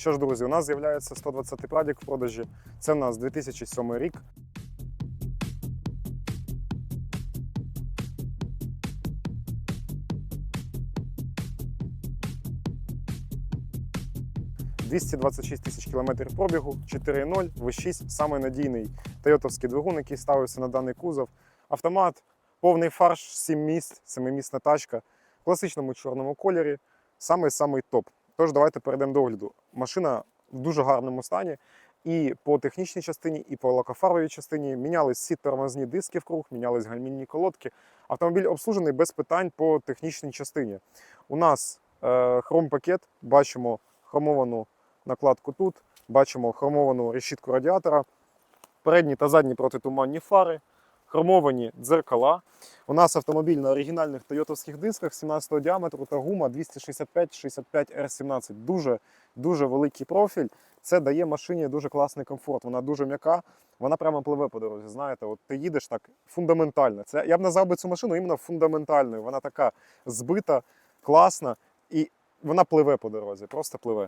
Що ж, друзі, у нас з'являється 120 прадік в продажі. Це в нас 2007 рік. «226 тисяч кілометрів пробігу, 4.0, V6, самий надійний тойотовський двигун, який ставився на даний кузов. Автомат, повний фарш, 7 місць, 7-місна тачка в класичному чорному кольорі. Самий-самий топ. Тож давайте перейдемо до огляду. Машина в дуже гарному стані. І по технічній частині, і по лакофаровій частині мінялись всі тормозні диски в круг, мінялись гальмінні колодки. Автомобіль обслужений без питань по технічній частині. У нас е, хром-пакет, бачимо хромовану накладку тут, бачимо хромовану решітку радіатора, передні та задні протитуманні фари, хромовані дзеркала. У нас автомобіль на оригінальних тойотовських дисках 17-го діаметру та гума 265-65 R17. Дуже дуже великий профіль. Це дає машині дуже класний комфорт. Вона дуже м'яка, вона прямо пливе по дорозі. Знаєте, от ти їдеш так фундаментально. Це я б назвав би цю машину іменно фундаментальною. Вона така збита, класна і вона пливе по дорозі, просто пливе.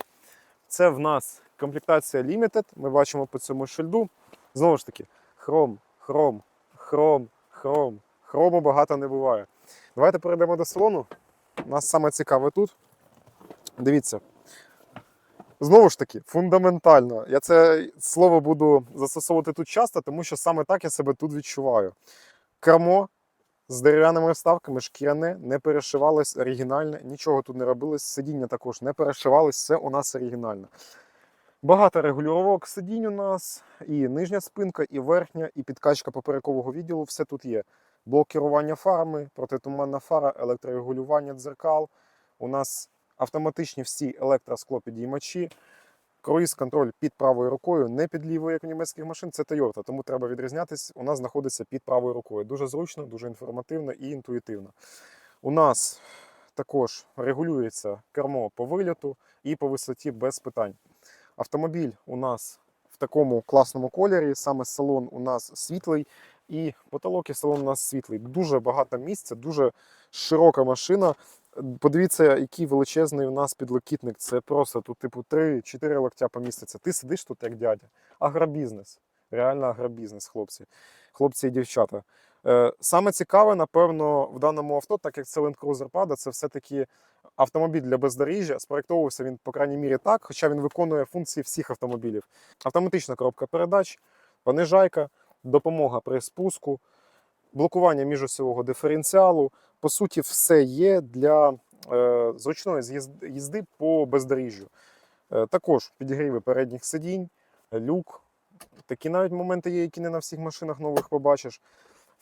Це в нас комплектація Limited. Ми бачимо по цьому шильду. Знову ж таки, хром, хром, хром, хром. Хрому багато не буває. Давайте перейдемо до салону. У нас саме цікаве тут. Дивіться. Знову ж таки, фундаментально. Я це слово буду застосовувати тут часто, тому що саме так я себе тут відчуваю. Кермо з дерев'яними вставками, шкіряне, не перешивалось, оригінальне, нічого тут не робилось, сидіння також не перешивалось, все у нас оригінально. Багато регулювання сидінь у нас, і нижня спинка, і верхня, і підкачка поперекового відділу, все тут є. Блок керування фарами, протитуманна фара, електрорегулювання дзеркал. У нас автоматичні всі електросклопідіймачі, круїз контроль під правою рукою, не під лівою, як у німецьких машин, це Toyota, тому треба відрізнятись. У нас знаходиться під правою рукою. Дуже зручно, дуже інформативно і інтуїтивно. У нас також регулюється кермо по вильоту і по висоті без питань. Автомобіль у нас в такому класному кольорі, саме салон у нас світлий, і потолок і салон у нас світлий. Дуже багато місця, дуже широка машина. Подивіться, який величезний у нас підлокітник. Це просто тут, типу, 3-4 локтя поміститься. Ти сидиш тут як дядя. Агробізнес. Реально агробізнес, хлопці, хлопці і дівчата. Е, Саме цікаве, напевно, в даному авто, так як це Land Cruiser Prado, це все-таки автомобіль для бездоріжжя. Спроєктовувався він, по крайній мірі, так, хоча він виконує функції всіх автомобілів. Автоматична коробка передач, понижайка, допомога при спуску, блокування міжосьового диференціалу. По суті, все є для е, зручної їзди по бездоріжжю. Е, також підігріви передніх сидінь, люк. Такі навіть моменти є, які не на всіх машинах нових побачиш.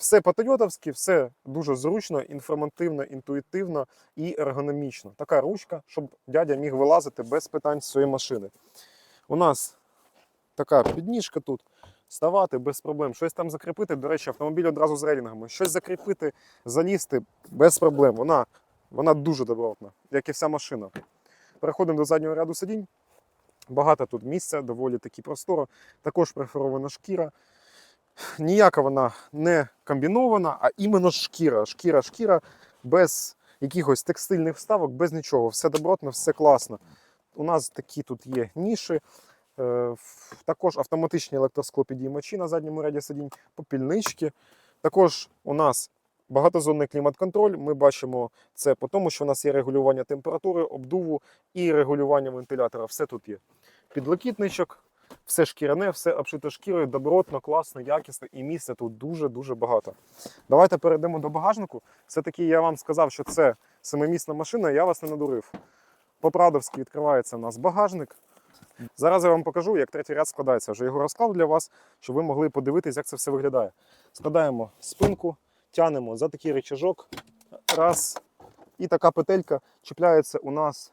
Все по-тойотовськи, все дуже зручно, інформативно, інтуїтивно і ергономічно. Така ручка, щоб дядя міг вилазити без питань своєї машини. У нас така підніжка тут. Ставати без проблем, щось там закріпити. До речі, автомобіль одразу з рейлінгами. Щось закріпити, залізти без проблем. Вона, вона дуже добротна, як і вся машина. Переходимо до заднього ряду сидінь. Багато тут місця, доволі таки просторо. Також преферована шкіра. Ніяка вона не комбінована, а іменно шкіра. Шкіра, шкіра, без якихось текстильних вставок, без нічого. Все добротно, все класно. У нас такі тут є ніші. Е, Також автоматичні електросклопідіймачі на задньому ряді сидінь, попільнички. Також у нас багатозонний клімат-контроль. Ми бачимо це по тому, що у нас є регулювання температури, обдуву і регулювання вентилятора. Все тут є. Підлокітничок, все шкіряне, все обшито шкірою, добротно, класно, якісно і місця тут дуже-дуже багато. Давайте перейдемо до багажнику. Все-таки я вам сказав, що це семимісна машина, я вас не надурив. По-прадовськи відкривається у нас багажник. Зараз я вам покажу, як третій ряд складається. Вже його розклав для вас, щоб ви могли подивитись, як це все виглядає. Складаємо спинку, тянемо за такий рычажок. Раз. І така петелька чіпляється у нас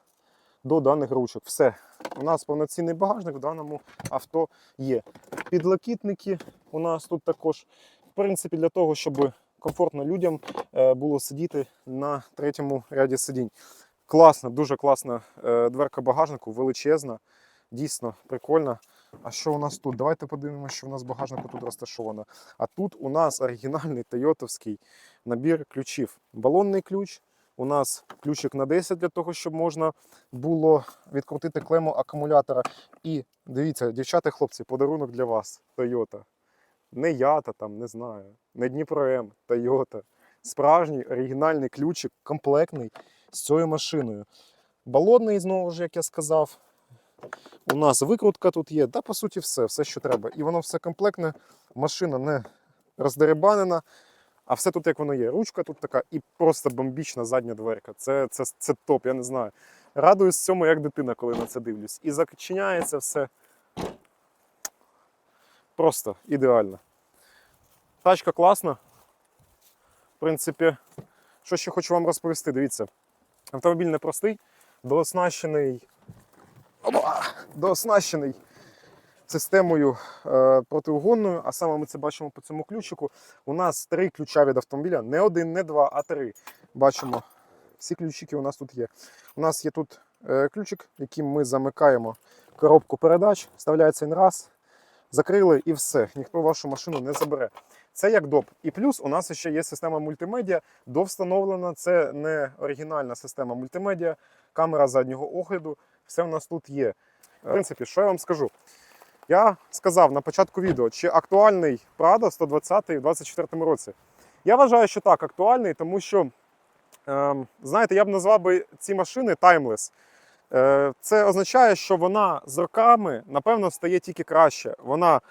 до даних ручок. Все. У нас повноцінний багажник в даному авто є. Підлокітники у нас тут також. В принципі, для того, щоб комфортно людям е, було сидіти на третьому ряді сидінь. Класна, дуже класна е, дверка багажнику, величезна, дійсно прикольна. А що у нас тут? Давайте подивимося, що у нас багажнику тут розташовано. А тут у нас оригінальний тойотовський набір ключів. Балонний ключ, У нас ключик на 10 для того, щоб можна було відкрутити клему акумулятора. І дивіться, дівчата хлопці, подарунок для вас Toyota. Не ята там, не знаю, не Дніпро М, Toyota. Справжній оригінальний ключик, комплектний з цією машиною. Балонний, знову ж, як я сказав. У нас викрутка тут є, та по суті все, все, що треба. І воно все комплектне, машина не роздеребанена, а все тут як воно є. Ручка тут така і просто бомбічна задня дверка. Це, це, це топ, я не знаю. Радуюсь цьому, як дитина, коли на це дивлюсь. І зачиняється все. Просто ідеально. Тачка класна. В принципі, що ще хочу вам розповісти, дивіться. Автомобіль непростий, дооснащений, Опа! дооснащений системою е, протиугонною, а саме ми це бачимо по цьому ключику. У нас три ключа від автомобіля, не один, не два, а три. Бачимо, всі ключики у нас тут є. У нас є тут е, ключик, яким ми замикаємо коробку передач, вставляється він раз, закрили і все. Ніхто вашу машину не забере. Це як доп. І плюс у нас ще є система мультимедіа, довстановлена. Це не оригінальна система мультимедіа, камера заднього огляду. Все в нас тут є. В принципі, що я вам скажу? Я сказав на початку відео, чи актуальний Prado 120 у 2024 році. Я вважаю, що так, актуальний, тому що, ем, знаєте, я б назвав би ці машини. Е, Це означає, що вона з роками, напевно, стає тільки краще. Вона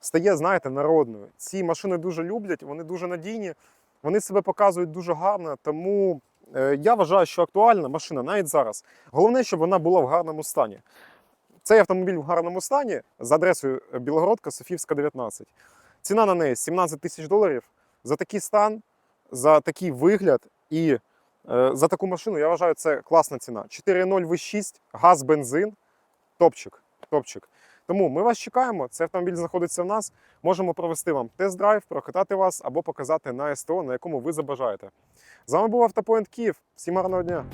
стає, знаєте, народною. Ці машини дуже люблять, вони дуже надійні, вони себе показують дуже гарно. Тому е, я вважаю, що актуальна машина навіть зараз. Головне, щоб вона була в гарному стані. Цей автомобіль в гарному стані з адресою Білогородка, Софівська, 19. Ціна на неї 17 тисяч доларів. За такий стан, за такий вигляд і е, за таку машину, я вважаю, це класна ціна. 4.0 V6, газ, бензин, топчик. топчик. Тому ми вас чекаємо. Цей автомобіль знаходиться в нас. Можемо провести вам тест-драйв, прокатати вас або показати на СТО, на якому ви забажаєте. З вами був Автопоінт Київ. Всім гарного дня!